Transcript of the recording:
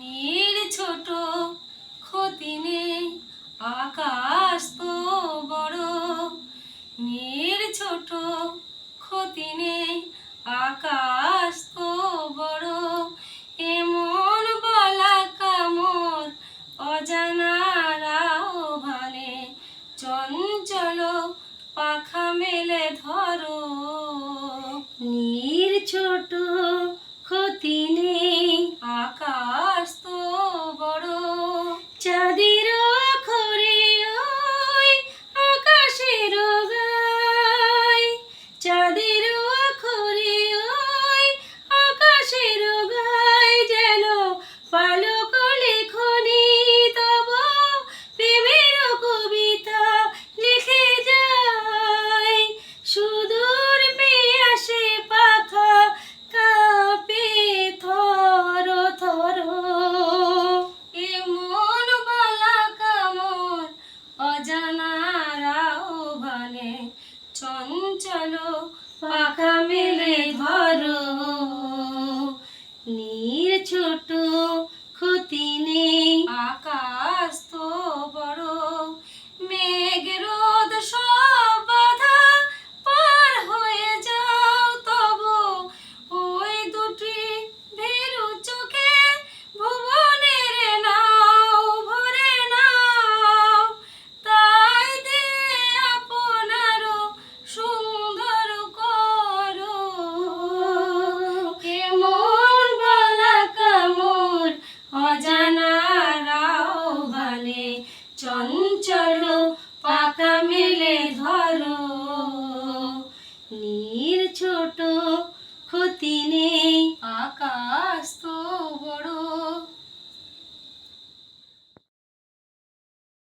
নীল ছোট ক্ষতি নেই, আকাশ তো বড়। নীল ছোট ক্ষতি নেই, আকাশ তো বড়। এমন বলা কামর অজানারাও ভালে চঞ্চল পাখা মেলে ধর। নানারাও ভানে চঞ্চল পাখা চঞ্চল পাকা মেলে ধরো।